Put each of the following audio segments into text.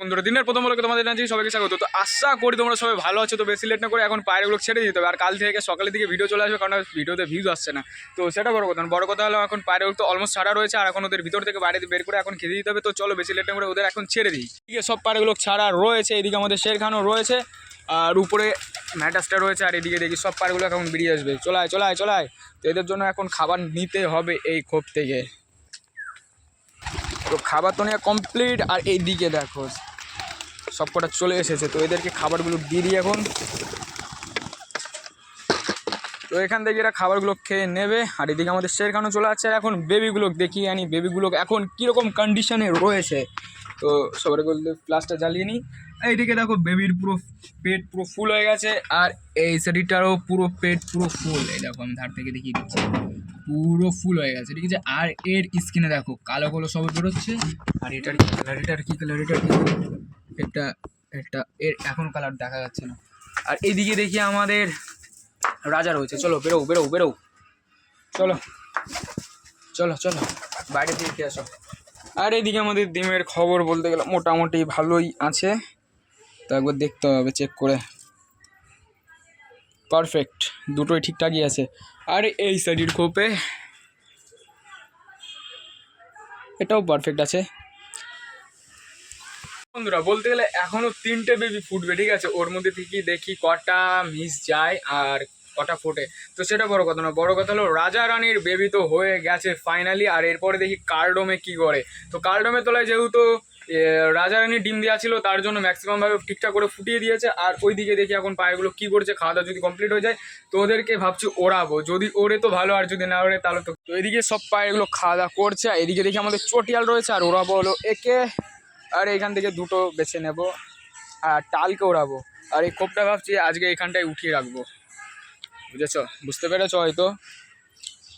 বন্ধুরা, দিনের প্রথম বলে তোমাদের জানাচ্ছি সবাইকে স্বাগত। তো আশা করি তোমরা সবাই ভালো আছো, তো বেশি লেট না করে এখন পায়রাগুলো ছেড়ে দিতে হবে। আর কাল থেকে সকালের দিকে ভিডিও চলে আসবে, কারণ ভিডিওতে ভিউজ আসছে না। তো সেটা বড় কথা। বড় কথা হলো এখন পায়রাগুলো তো অলমোস্ট ছাড়া রয়েছে, আর এখন ওদের ভিতর থেকে বাইরে বের করে এখন খেতে দিতে হবে। তো চলো বেশি লেট না করে ওদের এখন ছেড়ে দিই। এদিকে সব পায়রাগুলো ছাড়া রয়েছে, এদিকে আমাদের শেরখানও রয়েছে, আর উপরে ম্যাটাসটা রয়েছে, আর এদিকে দেখি সব পায়রাগুলো এখন বেরিয়ে আসবে। চলায় চলায় চলায়। তো এদের জন্য এখন খাবার নিতে হবে এই ক্ষোভ থেকে। তো খাবার তো নেওয়া কমপ্লিট আর এই দিকে দেখো সব কটা চলে এসেছে। তো এদেরকে খাবারগুলো দিয়ে দিই এখন। তো এখান থেকে এরা খাবারগুলো খেয়ে নেবে। আর এদিকে আমাদের শেরখানও চলে আসছে। এখন বেবিগুলো দেখিয়ে আনি। বেবিগুলো এখন কীরকম কন্ডিশনে রয়েছে। তো সবার বলতে প্লাসটা জ্বালিয়ে নিই। এইদিকে দেখো বেবির পুরো পেট পুরো ফুল হয়ে গেছে। আর এই শরীরটারও পুরো পেট পুরো ফুল এই দেখো আমি ধার থেকে দেখিয়ে দিচ্ছি। পুরো ফুল হয়ে গেছে, ঠিক আছে? আর এর স্কিনে দেখো কালো কালো সব বেরোচ্ছে। আর এটার কি কালার এটার কি কালার এটার কি? এটা এটা এর এখন কালার দেখা যাচ্ছে না। আর এদিকে দেখি আমাদের রাজা রয়েছে। চলো বেরো বেরো বেরো চলো চলো চলো, বাইরে দিয়ে আসো? আর এদিকে আমাদের ডিমের খবর বলতে গেলে মোটামুটি ভালোই আছে। তো একবার দেখতে হবে চেক করে। পারফেক্ট দুটোই ঠিকঠাকই আছে। আর এই সাইডের খোপে এটাও পারফেক্ট আছে। বন্ধুরা, বলতে গেলে এখনও তিনটে বেবি ফুটবে, ঠিক আছে? ওর মধ্যে থেকে দেখি কটা মিস যায় আর কটা ফোটে। তো সেটা বড় কথা না বড় কথা হলো রাজা রানীর বেবি তো হয়ে গেছে ফাইনালি আর এরপরে দেখি কার্ডোমে কি করে। তো কার্ডোমে তোলায় যেহেতু রাজা রানীর ডিম দেওয়া ছিল, তার জন্য ম্যাক্সিমাম ভাবে ঠিকঠাক করে ফুটিয়ে দিয়েছে, আর ওইদিকে দেখি এখন পায়েগুলো কি করছে খাওয়া দাওয়া যদি কমপ্লিট হয়ে যায়, তো ওদেরকে ভাবছি ওড়াবো। যদি ওড়ে তো ভালো, আর যদি না ওড়ে তাহলে তো এদিকে সব পায়েগুলো খাওয়া দাওয়া করছে এদিকে দেখি আমাদের চটিয়াল রয়েছে, আর ওড়াবো হলো একে। আর এখান থেকে দুটো বেছে নেব আর টালকে ওড়াবো। আর এই কোপটা ভাবছি আজকে এখানটায় উঠিয়ে রাখব। বুঝেছ? বুঝতে পেরেছ হয়তো?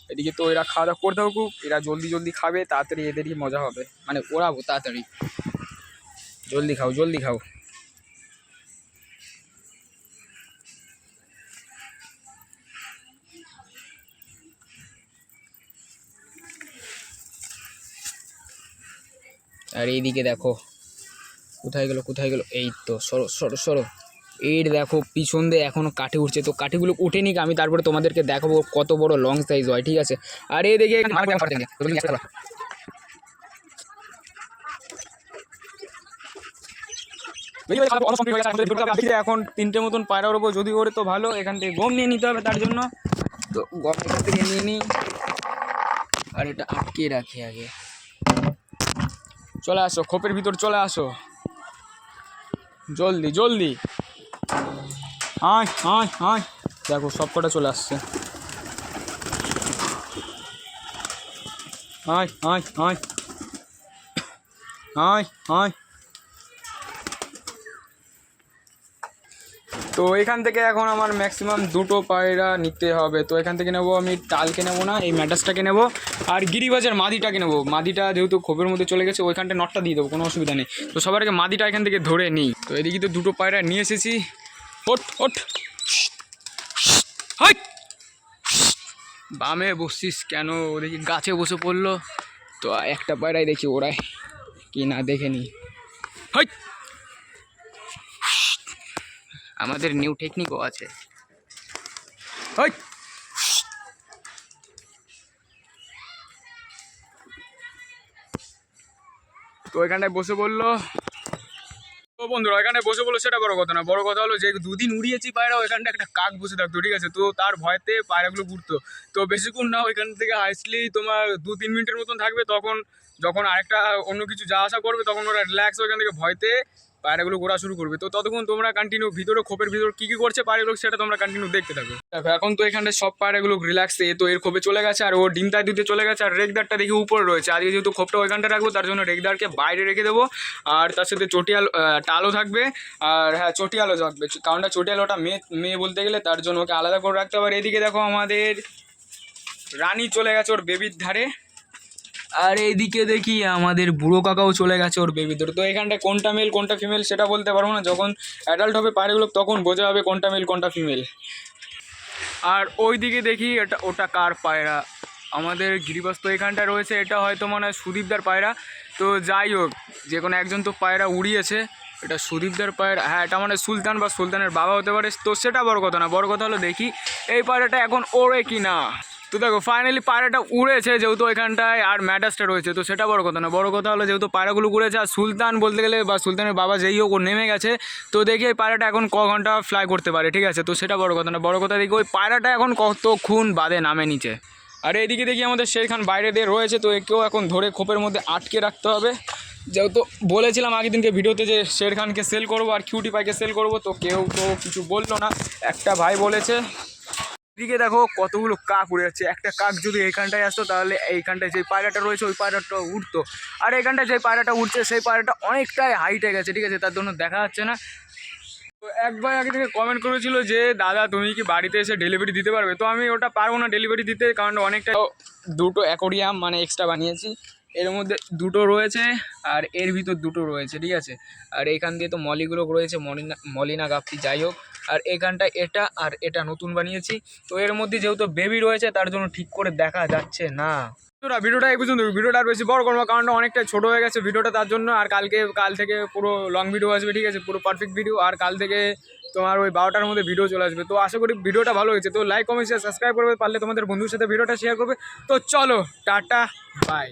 এদিকে তো এরা খাওয়া দাওয়া করতে থাকুক, এরা জলদি জলদি খাবে, তাড়াতাড়ি এদেরই মজা হবে। মানে ওড়াবো তাড়াতাড়ি। জলদি খাও জলদি খাও। আর এইদিকে দেখো, কোথায় গেলো কোথায় গেলো? এই তো, সরো সরো সরো। এর দেখো, পিছন দিয়ে এখনও কাঠি উঠছে। তো কাঠিগুলো উঠেনি, আমি তারপরে তোমাদেরকে দেখাবো কত বড় লং সাইজ হয়, ঠিক আছে? আর এই দেখে এখন তিনটে মতন পায়রা উড়বো যদি ওরে তো ভালো, এখান থেকে গম নিয়ে নিতে হবে তার জন্য। তো গম এখান থেকে নিয়ে নিই। আর এটা আটকে রাখি আগে। চলে আসো, খোপের ভিতর চলে আসো। জলদি জলদি। আয় আয় আয়। দেখো, সব কটা চলে আসছে। আয় আয় আয়। আয় আয় তো এখান থেকে এখন আমার ম্যাক্সিমাম দুটো পায়রা নিতে হবে। তো এখান থেকে নেব আমি টালকে নেব না, এই ম্যাটাসটাকে নেব। আর গিরিবাজের মাদিটাকে নেব। মাদিটা যেহেতু খোপের মধ্যে চলে গেছে, ওইখানটা নটটা দিয়ে দেবো, কোনো অসুবিধা নেই। তো সবার আগে মাদিটা এখান থেকে ধরে নিই। তো এদিকে তো দুটো পায়রা নিয়ে এসেছি। ওট ওট বামে বসছিস কেন? দেখি গাছে বসে পড়ল। তো একটা পায়রাই দেখি ওরাই। কি না দেখে নি। হাই! আমাদের নিউ টেকনিকও আছে। হাই তো এখানটায় বসে বলল তো বন্ধুরা এখানে বসে বলো সেটা বড় কথা না, বড় কথা হলো যে দুদিন উড়িয়েছি পায়রা ওইখানটা একটা কাক বসে থাকতো, ঠিক আছে? তো তার ভয়তে পায়রাগুলো ঘুরতো। তো বেশিক্ষণ না, ওইখান থেকে আসলেই তোমার দু তিন মিনিটের মতন থাকবে, তখন যখন আরেকটা অন্য কিছু যা আসা করবে, তখন ওরা রিল্যাক্স ওইখান থেকে ভয়তে পায়রাগুলো ঘোরা শুরু করবে। তো ততক্ষণ তোমরা কন্টিনিউ ভিতরে খোপের ভিতর কী কী করছে পায়রাগুলো সেটা তোমরা কন্টিনিউ দেখতে থাকো। দেখো, এখন তো এখানটা সব পায়রাগুলো রিল্যাক্স তো এর খোপে চলে গেছে আর ও ডিমটা দিতে চলে গেছে আর রেগদারটা দেখি উপরে রয়েছে। আজকে যেহেতু খোপটা ওইখানটা রাখব, তার জন্য রেগদারকে বাইরে রেখে দেবো। আর তার সাথে চটিয়াল টালও থাকবে। আর হ্যাঁ চটিয়ালও থাকবে। কারণটা চটিয়াল ওটা মেয়ে মেয়ে বলতে গেলে তার জন্য ওকে আলাদা করে রাখতে হবে। আর এদিকে দেখো আমাদের রানী চলে গেছে ওর বেবির ধারে। আর এইদিকে দেখি আমাদের বুড়ো কাকাও চলে গেছে ওর বেবি ধরে তো এখানটায় কোনটা মেল কোনটা ফিমেল সেটা বলতে পারব না। যখন অ্যাডাল্ট হবে পায়রাগুলো তখন বোঝা যাবে কোনটা মেল কোনটা ফিমেল আর ওই দিকে দেখি এটা, ওটা কার পায়রা? আমাদের গিরিবাস তো এখানটা রয়েছে, এটা হয়তো মনে হয় সুদীপদার পায়রা। তো যাই হোক, যে কোনো একজন তো পায়রা উড়িয়েছে, এটা সুদীপদার পায়রা। হ্যাঁ এটা মানে সুলতান বা সুলতানের বাবা হতে পারে। তো সেটা বড় কথা না, বড় কথা হলো দেখি, এই পায়রাটা এখন ওড়ে কি না তো দেখো ফাইনালি পায়রাটা উড়েছে যেহেতু এখানটায় আর ম্যাটাসটা রয়েছে, তো সেটা বড় কথা না। বড় কথা হলো যেহেতু পায়রাগুলো উড়েছে, আর সুলতান বলতে গেলে বা সুলতানের বাবা যেই হোক, ও নেমে গেছে, তো দেখি এই পায়রাটা এখন ক ঘণ্টা ফ্লাই করতে পারে, ঠিক আছে? তো সেটা বড় কথা না। বড় কথা দেখি ওই পায়রাটা এখন কতক্ষণ বাদে নামে নিচে। আর এইদিকে দেখি আমাদের শের খান বাইরে দিয়ে রয়েছে, তো একেও এখন ধরে খোপের মধ্যে আটকে রাখতে হবে। যেহেতু বলেছিলাম আগের দিনকে ভিডিওতে যে শের খানকে সেল করব আর কিউটি পাইকে সেল করব, তো কেউ তো কিছু বলল না। একটা ভাই বলেছে এদিকে দেখো কতগুলো কাক উড়ে যাচ্ছে। একটা কাক যদি এইখানটায় আসতো তাহলে এইখানটায় যে পায়রাটা রয়েছে, ওই পায়রাটা উঠতো আর এইখানটায় যে পায়রাটা উঠছে সেই পায়রাটা অনেকটাই হাইটে গেছে, ঠিক আছে? তার জন্য দেখা যাচ্ছে না। একবার আগে থেকে কমেন্ট করেছিল যে, দাদা, তুমি কি বাড়িতে এসে ডেলিভারি দিতে পারবে? তো আমি ওটা পারব না ডেলিভারি দিতে, কারণ অনেকটা দুটো অ্যাকোরিয়াম মানে এক্সট্রা বানিয়েছি। এর মধ্যে দুটো রয়েছে আর এর ভিতর দুটো রয়েছে, ঠিক আছে? আর এখান দিয়ে তো মলিগুলো রয়েছে, মলিনা মলিনা গাপ্তি যাই হোক। আর এই গানটা এটা আর এটা নতুন বানিয়েছি। তো এর মধ্যে যেহেতু বেবি রয়েছে, তার জন্য ঠিক করে দেখা যাচ্ছে না। তোরা ভিডিওটা এই পর্যন্ত। ভিডিওটা আর বেশি বড় করব কারণ অনেকটা ছোট হয়ে গেছে ভিডিওটা তার জন্য। আর কালকে, কাল থেকে পুরো লং ভিডিও আসবে, ঠিক আছে? পুরো পারফেক্ট ভিডিও আর কাল থেকে তোমার ওই বারোটার মধ্যে ভিডিও চলে আসবে। তো আশা করি ভিডিওটা ভালো হয়েছে। তো লাইক কমেন্ট শেয়ার সাবস্ক্রাইব করবে, পারলে তোমাদের বন্ধুর সাথে ভিডিওটা শেয়ার করবে। তো চলো, টাটা বাই